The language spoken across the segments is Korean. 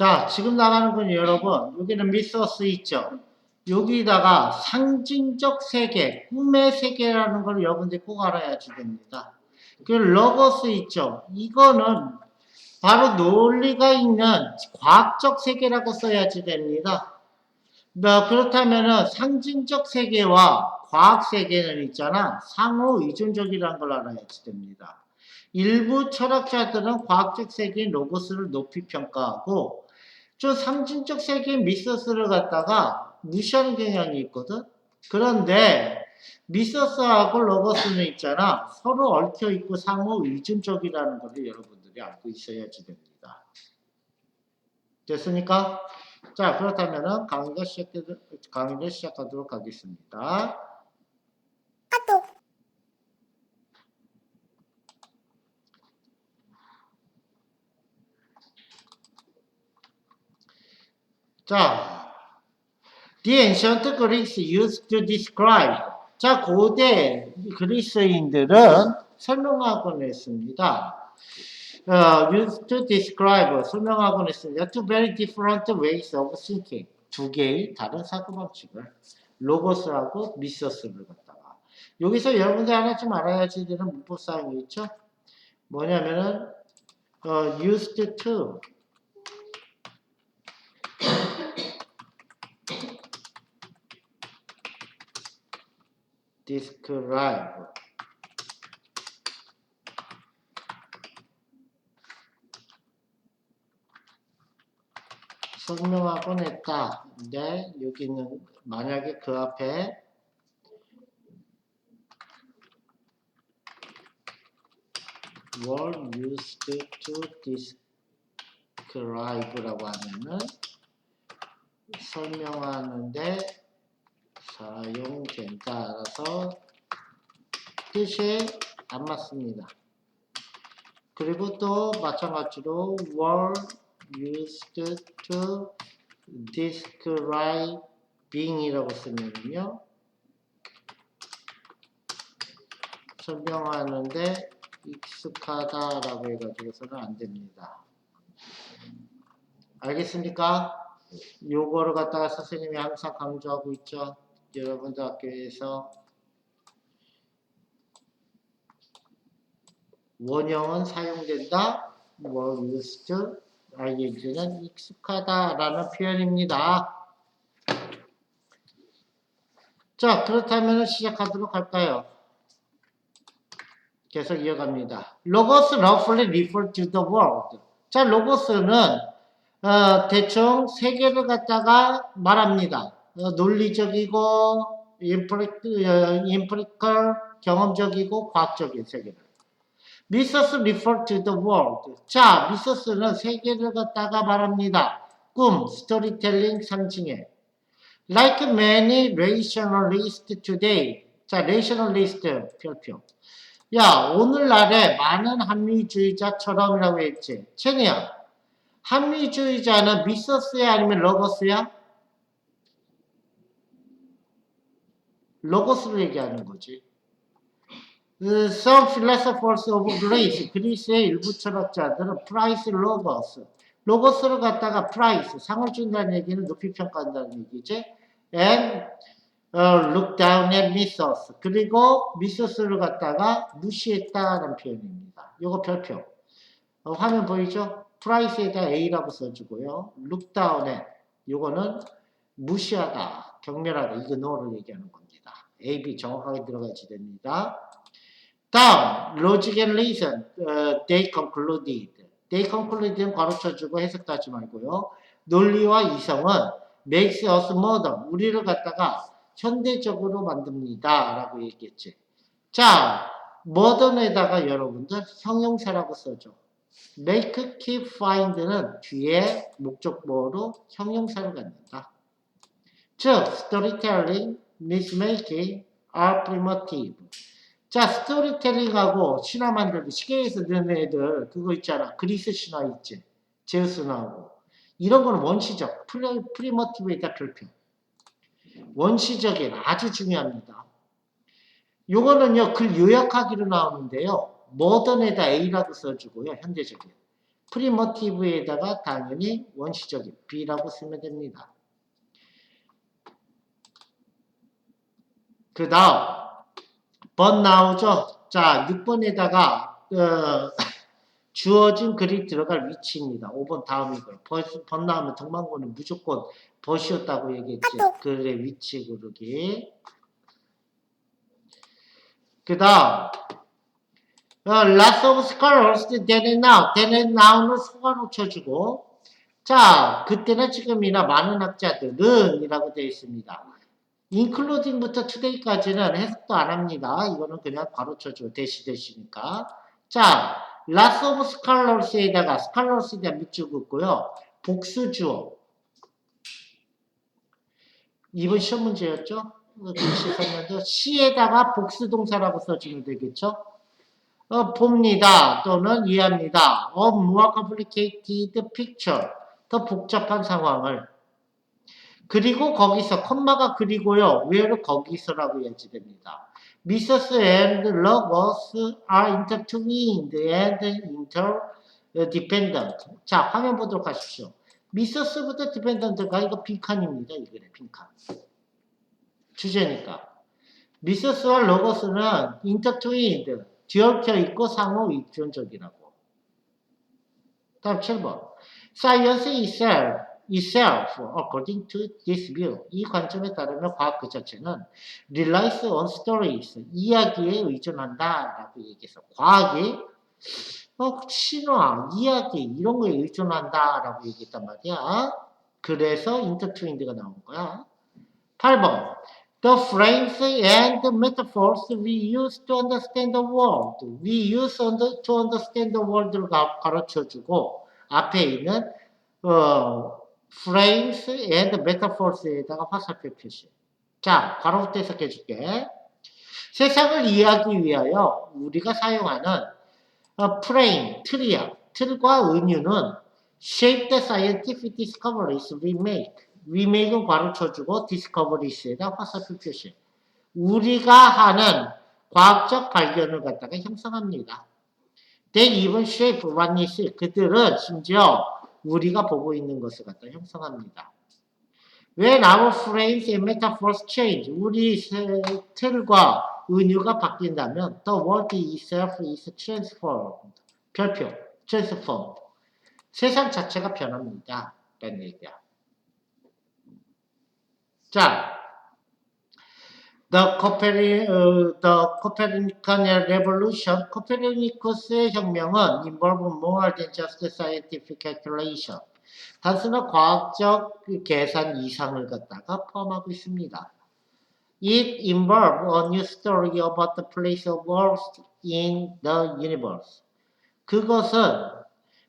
자, 지금 나가는 건 여러분, 여기는 미소스 있죠? 여기다가 상징적 세계, 꿈의 세계라는 걸 여러분들이 꼭 알아야지 됩니다. 그 로고스 있죠? 이거는 바로 논리가 있는 과학적 세계라고 써야지 됩니다. 뭐 그렇다면은 상징적 세계와 과학 세계는 있잖아. 상호 의존적이라는 걸 알아야지 됩니다. 일부 철학자들은 과학적 세계인 로고스를 높이 평가하고 저 상징적 세계인 미서스를 갖다가 무시하는 경향이 있거든. 그런데 미서스하고 로고스는 있잖아. 서로 얽혀 있고 상호 의존적이라는 것을 여러분들이 알고 있어야지 됩니다. 됐습니까? 자, 그렇다면은 강의가 강의를 시작하도록 하겠습니다. 자, the ancient Greeks used to describe. 자, 고대 그리스인들은 설명하곤 했습니다. 어, used to describe 설명하곤 했습니다. Two very different ways of thinking. 두 개의 다른 사고 방식을 로고스하고 미서스를 갖다가 여기서 여러분들 하나 좀 알아야지 되는 문법 사용이 있죠. 뭐냐면은 어, used to describe 설명하곤 했다. 근데 여기는 만약에 그 앞에 were used to describe라고 하면은 설명하는데 사용된다. 라서 뜻이 안 맞습니다. 그리고 또 마찬가지로 were used to describing이라고 쓰면요. 설명하는데 익숙하다라고 해가지고서는 안 됩니다. 알겠습니까? 요거를 갖다가 선생님이 항상 강조하고 있죠. 여러분들 학교에서 원형은 사용된다. were used ing는 익숙하다라는 표현입니다. 자, 그렇다면 시작하도록 할까요? 계속 이어갑니다. Logos roughly refer to the world. 자, 로고스는 어, 대충 세계를 갖다가 말합니다. 어, 논리적이고 인프리컬 경험적이고 과학적인 세계를. 미서스 refer to the world. 자, 미서스는 세계를 갖다가 말합니다. 꿈, 스토리텔링, 상징해. Like many rationalists today. 자, rationalist 별표. 야, 오늘날에 많은 합리주의자처럼이라고 했지. 체니야, 합리주의자는 미서스야 아니면 로고스야? 로고스를 얘기하는 거지. 그 Some philosophers of Greece, 그리스의 일부 철학자들은 프라이스 로고스, 로고스를 갖다가 프라이스, 상을 준다는 얘기는 높이 평가한다는 얘기지. And uh, look down at mythos. 그리고 미소스를 갖다가 무시했다는 표현입니다. 이거 별표. 어, 화면 보이죠? 프라이스에다 A라고 써주고요. look down at. 요거는 무시하다, 경멸하다, 이그노를 얘기하는 겁니다. A, B 정확하게 들어가야지 됩니다. 다음, logic and reason. 어, they concluded. they concluded는 괄호 쳐주고 해석하지 말고요. 논리와 이성은 makes us modern. 우리를 갖다가 현대적으로 만듭니다. 라고 얘기했지. 자, modern에다가 여러분들 형용사라고 써줘. make, keep, find는 뒤에 목적보로 형용사를 갖는다. 즉, storytelling, mythmaking are primitive. 자, 스토리텔링하고 신화 만들기, 시계에서 듣는 애들, 그거 있잖아. 그리스 신화 있지. 제우스 나오고. 이런 거는 원시적, 프리, 프리머티브에다 별표. 원시적인 아주 중요합니다. 요거는요, 글 요약하기로 나오는데요. 모던에다 A라고 써주고요, 현대적인. 프리모티브에다가 당연히 원시적인 B라고 쓰면 됩니다. 그 다음 번 나오죠. 자 6번에다가 어, 주어진 글이 들어갈 위치입니다. 5번 다음이고요. 나오면 동방고는 무조건 벗이었다고 얘기했지. 글의 위치 그러기. 그 다음 어, lots of scholars then and now. then and now는 소가로 쳐주고 자 그때나 지금이나 많은 학자들은 이라고 되어 있습니다. Including부터 today까지는 해석도 안 합니다. 이거는 그냥 바로 쳐줘. 대시 대시니까. 자, lots of scholars에다가 scholars에 대한 밑줄 긋고요. 복수 주어. 이번 시험 문제였죠? 글씨 썼는데 시에다가 복수 동사라고 써주면 되겠죠? 어, 봅니다. 또는 이해합니다. of more complicated picture. 더 복잡한 상황을 그리고 거기서 콤마가 그리고요. where 거기서라고 해야지됩니다. Mrs. and Logos are intertwined and interdependent. 자, 화면 보도록 하십시오. Mrs.부터 dependent가 이거 빈칸입니다. 이거네, 빈칸. 주제니까. Mrs.와 Logos는 intertwined, 뒤얽혀 있고 상호 입존적이라고. 다음 7번. Science itself itself, according to this view, 이 관점에 따르면 과학 그 자체는 relies on stories, 이야기에 의존한다 라고 얘기해서 과학이 어, 신화, 이야기 이런 거에 의존한다 라고 얘기했단 말이야. 그래서 intertwined가 나온 거야. 8번. The frames and metaphors we use to understand the world. We use under, to understand the world를 가- 가르쳐주고 앞에 있는 어, frames and metaphors에다가 화살표 표시. 자, 바로부터 해석해 줄게. 세상을 이해하기 위하여 우리가 사용하는 어, frame, 틀이야. 틀과 은유는 shape the scientific discoveries we make. we make은 괄호 쳐주고 discoveries에다 화살표 표시. 우리가 하는 과학적 발견을 갖다가 형성합니다. They even shape what see. 그들은 심지어 우리가 보고 있는 것을 갖다 형성합니다. When our frames and metaphors change, 우리 세- 틀과 은유가 바뀐다면 the world itself is transformed. 별표, transformed. 세상 자체가 변합니다. 라는 얘기야. 자, The, Coperi, 어, the Copernican Revolution, 코페르니쿠스의 혁명은 involve more than just scientific calculation. 단순한 과학적 계산 이상을 갖다가 포함하고 있습니다. It involves a new story about the place of Earth in the universe. 그것은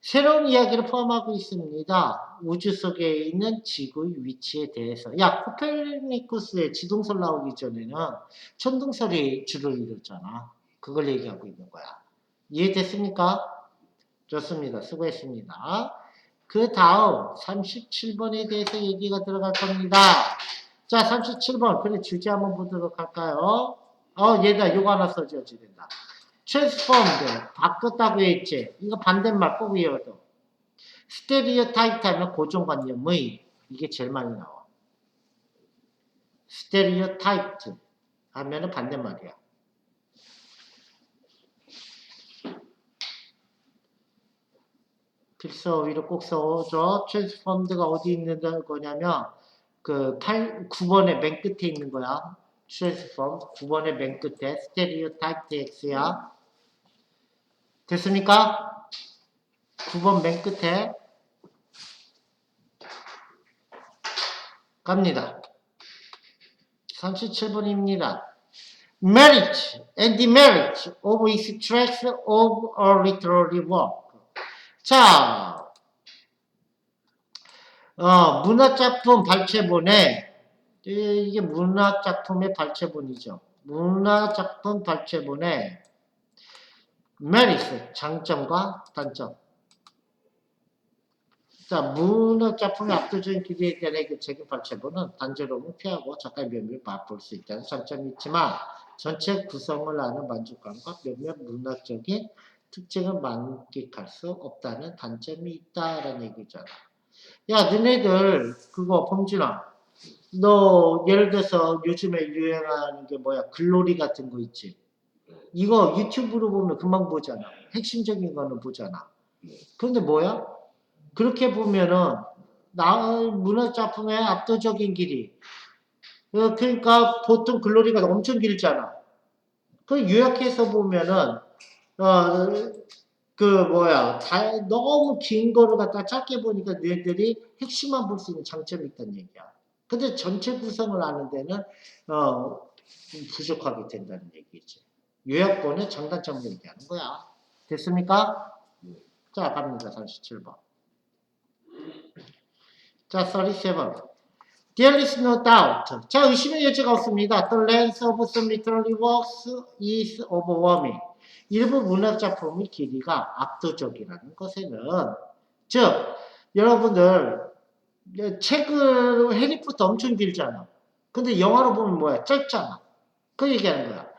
새로운 이야기를 포함하고 있습니다. 우주 속에 있는 지구의 위치에 대해서. 야, 코페르니쿠스의 지동설 나오기 전에는 천동설이 주를 이뤘잖아. 그걸 얘기하고 있는 거야. 이해됐습니까? 좋습니다. 수고했습니다. 그 다음 37번에 대해서 얘기가 들어갈 겁니다. 자, 37번. 그래, 주제 한번 보도록 할까요? 어, 얘다. 요거 하나 써줘야 된다. Transformed. 바꿨다고 했지. 이거 반대말 꼭 외워도. 스테리오타입 하면 고정관념의 이게 제일 많이 나와. 스테리오타입 하면은 반대말이야. 필서 위로 꼭 써줘. 트랜스폼드가 어디 있는 거냐면 그 8, 9번의 맨 끝에 있는 거야. 트랜스폼 9번의 맨 끝에 스테리오타입 X야. 됐습니까? 9번 맨 끝에 갑니다. 37번입니다. Merit and demerit of extracts of a literary work. 자, 어, 문학작품 발췌본에 이- 이게 문학작품의 발췌본이죠. 문학작품 발췌본에 메리트, 장점과 단점. 자, 문학 작품의 압도적인 기대에 대한 그 책임 발췌본은 단조로움을 피하고 작가의 면을 맛볼 수 있다는 장점이 있지만 전체 구성을 아는 만족감과 몇몇 문학적인 특징을 만끽할 수 없다는 단점이 있다라는 얘기잖아. 야, 너네들 그거 범진아, 너 예를 들어서 요즘에 유행하는 게 뭐야? 글로리 같은 거 있지. 이거 유튜브로 보면 금방 보잖아. 핵심적인 거는 보잖아. 그런데 뭐야? 그렇게 보면은 나 문화 작품의 압도적인 길이. 어, 그러니까 보통 글로리가 엄청 길잖아. 그 요약해서 보면은 어, 그 뭐야 다, 너무 긴 거를 갖다 짧게 보니까 너희들이 핵심만 볼 수 있는 장점이 있다는 얘기야. 근데 전체 구성을 아는 데는 어, 좀 부족하게 된다는 얘기지. 요약본의 장단점을 얘기하는 거야. 됐습니까? 자, 갑니다. 37번. 자, 37. There is no doubt. 자, 의심의 여지가 없습니다. The length of some literary works is overwhelming. 일부 문학 작품의 길이가 압도적이라는 것에는 즉 여러분들 책을 해리포터 엄청 길잖아. 근데 영화로 보면 뭐야? 짧잖아. 그 얘기하는 거야.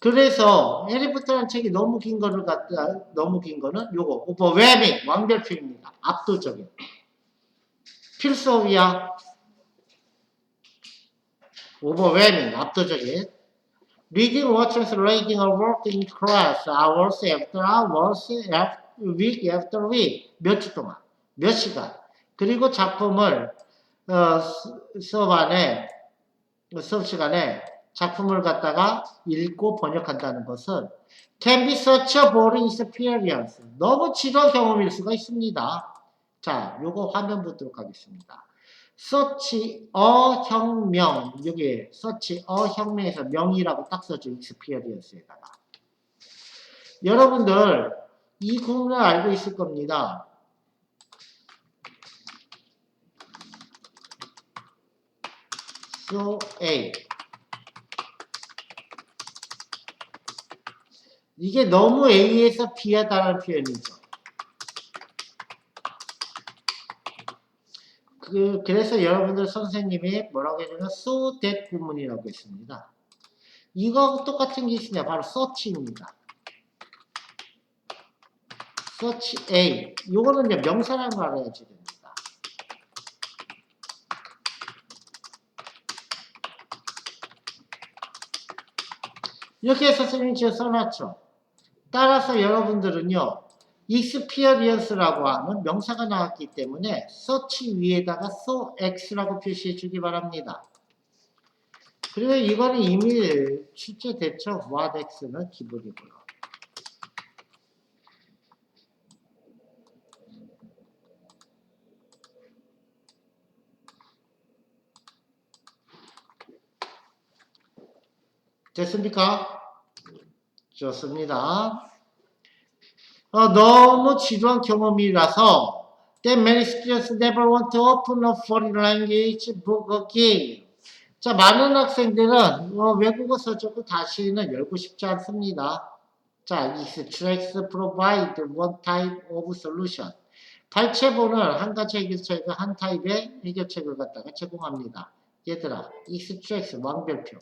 그래서 해리포터라는 책이 너무 긴 거를 갖다 너무 긴 거는 요거 오버웨밍 완결표입니다. 압도적인. 필수어휘야. 오버웨밍 압도적인. Reading or translating a work in class hours after hours after week after week 몇주 동안 몇 시간. 그리고 작품을 어, 수- 수업 안에 수업 시간에 작품을 갖다가 읽고 번역한다는 것은 can be such a boring experience. 너무 지루한 경험일 수가 있습니다. 자, 요거 화면 보도록 하겠습니다. such a 혁명, 여기 such a 혁명에서 명이라고 딱 써줘, experience에다가. 여러분들, 이 구문을 알고 있을 겁니다. so a 이게 너무 A에서 B하다는 표현이죠. 그, 그래서 여러분들 선생님이 뭐라고 해주면 so that 구문이라고 했습니다. 이거 똑같은 게 있으냐? 바로 search입니다. search A. 이제 명사라는 걸 알아야지 됩니다. 이렇게 해서 선생님이 지금 써놨죠. 따라서 여러분들은요, experience라고 하는 명사가 나왔기 때문에 search 위에다가 so x라고 표시해 주기 바랍니다. 그리고 이거는 이미 출제됐죠. what x는 기본이고요. 됐습니까? 좋습니다. 어, 너무 지루한 경험이라서 that many students never want to open a foreign language book again. 자, 많은 학생들은 어, 외국어 서적을 다시는 열고 싶지 않습니다. 자, extracts provide one type of solution. 발췌본은 한 가지 해결책을 한 타입의 해결책을 갖다가 제공합니다. 얘들아, extracts 완별표.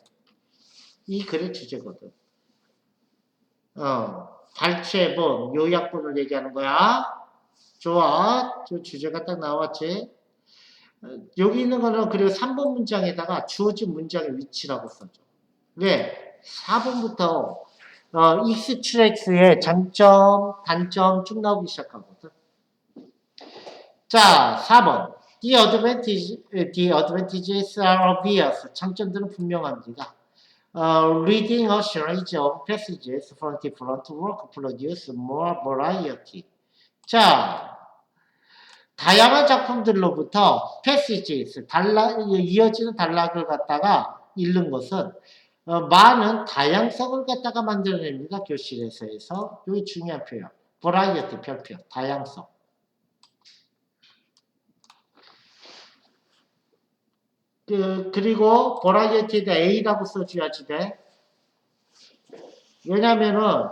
이 글의 주제거든. 어, 발췌본, 요약본을 얘기하는 거야. 좋아. 저 주제가 딱 나왔지. 어, 여기 있는 거는 그리고 3번 문장에다가 주어진 문장의 위치라고 써줘. 왜? 4번부터 어, 익스트랙스의 장점, 단점 쭉 나오기 시작하거든. 자, 4번. The advantage, the advantages are obvious. 장점들은 분명합니다. Uh, reading a series of passages from different work produce more variety. 자, 다양한 작품들로부터 passages, 단락, 이어지는 단락을 갖다가 읽는 것은 어, 많은 다양성을 갖다가 만들어냅니다. 교실에서에서 여기 중요한 표현, variety 별표, 다양성. 그, 그리고 variety에다 A라고 써줘야지 돼. 왜냐면은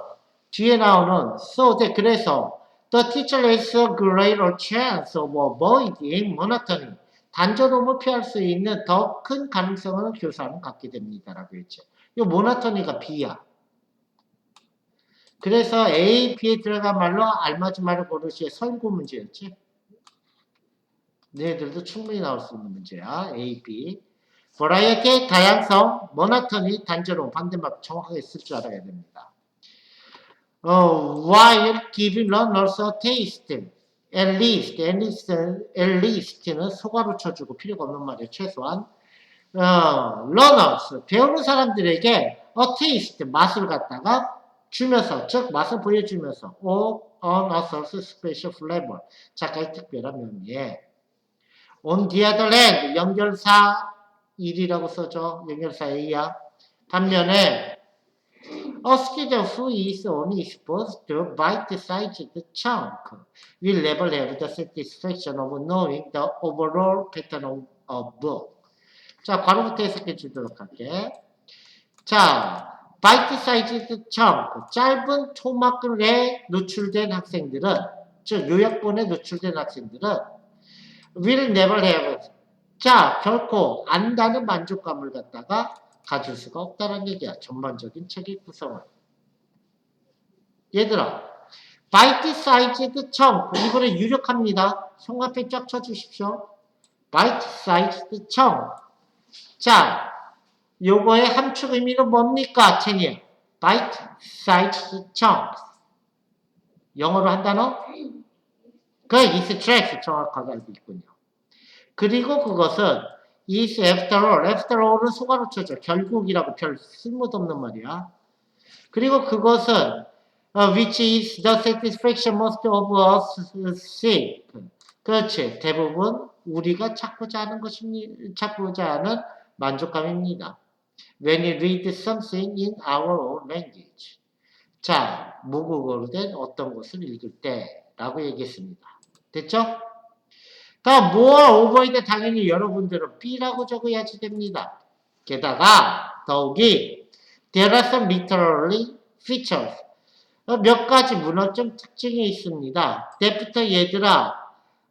뒤에 나오는 so that 그래서 the teacher has a greater chance of avoiding monotony. 단조로움을 피할 수 있는 더 큰 가능성을 교사는 갖게 됩니다 라고 했죠. 이 모노토니가 B야. 그래서 A, B에 들어간 말로 알맞은 말을 고르시의 설구 문제였지. 너희들도 충분히 나올 수 있는 문제야. A, B. 버라이어티 다양성, 모노토니 단조로운 반대말 정확하게 쓸 줄 알아야 됩니다. 어, while giving learners a taste, at least, at least, at least는 소가로 쳐주고 필요가 없는 말이에요. 최소한. 어, learners, 배우는 사람들에게 a taste, 맛을 갖다가 주면서, 즉, 맛을 보여주면서, or on a special flavor, 작가의 특별한 면에. On the other hand, 연결사 1이라고 써줘. 연결사 A야. 반면에, student who is only exposed to bite-sized chunk will never have the satisfaction of knowing the overall pattern of a book. 자, 괄호부터 해석해 주도록 할게. 자, bite-sized chunk, 짧은 토막에 노출된 학생들은, 즉 요약본에 노출된 학생들은 will never have. 자, 결코 안다는 만족감을 갖다가 가질 수가 없다는 얘기야. 전반적인 책의 구성은. 얘들아, bite-sized chunk. 이번에 유력합니다. 성 앞에 쫙 쳐주십시오. bite-sized chunk. 자, 요거의 함축 의미는 뭡니까, 체니? bite-sized chunk. 영어로 한 단어? 그 track 정확하게 알고 있군요. 그리고 그것은 is after all, after all은 소가로 쳐줘. 결국이라고 별 쓸모없는 말이야. 그리고 그것은 uh, which is the satisfaction most of us seek. 그렇지. 대부분 우리가 찾고자 하는 것입니다. 찾고자 하는 만족감입니다. When you read something in our own language. 자, 모국어로 된 어떤 것을 읽을 때 라고 얘기했습니다. 됐죠? more over인데 당연히 여러분들은 B라고 적어야지 됩니다. 게다가 더욱이 there are some literary features 어, 몇 가지 문어점 특징이 있습니다. 때부터 얘들아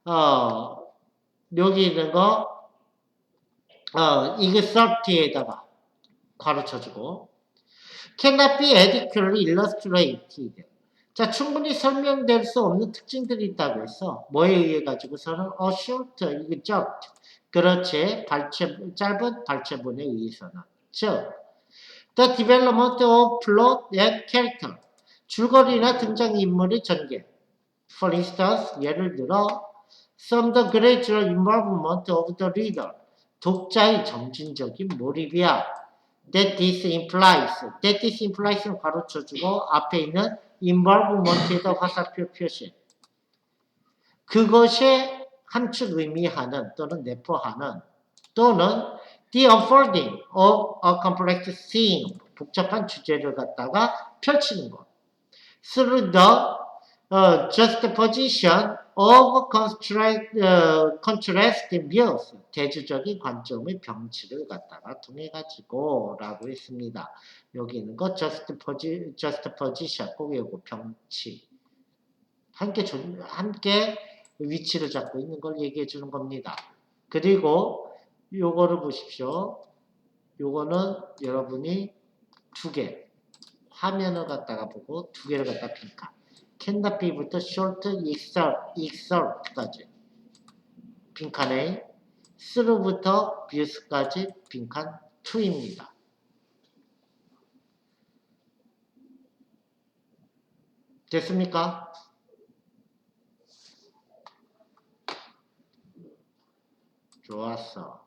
어, 여기 있는 거 어, excerpt에다가 괄호 쳐주고 cannot be adequately illustrated 자, 충분히 설명될 수 없는 특징들이 있다고 해서 뭐에 의해 가지고서는 a short, 이게 적, 그렇지, 발체, 짧은 발체본에 의해서는 즉, the development of plot and character 줄거리나 등장인물의 전개 for instance, 예를 들어 some the gradual involvement of the reader 독자의 점진적인 몰입이야 that this implies that this implies는 가로쳐주고 앞에 있는 involvement에다 화살표 표시. 그것이 함축 의미하는 또는 내포하는 또는 the unfolding of a complex theme 복잡한 주제를 갖다가 펼치는 것. through the uh, juxtaposition of uh, contrasting views 대조적인 관점의 병치를 갖다가 통해 가지고 라고 했습니다. 여기 있는 거 juxtaposi, juxtaposition 꼭 외우고 병치 함께 조, 함께 위치를 잡고 있는 걸 얘기해 주는 겁니다. 그리고 요거를 보십시오. 요거는 여러분이 두 개 화면을 갖다가 보고 두 개를 갖다 빈 칸 can be부터 short excerpt, excerpt까지 빈칸에 through부터 views까지 빈칸 2입니다. 됐습니까? 좋았어.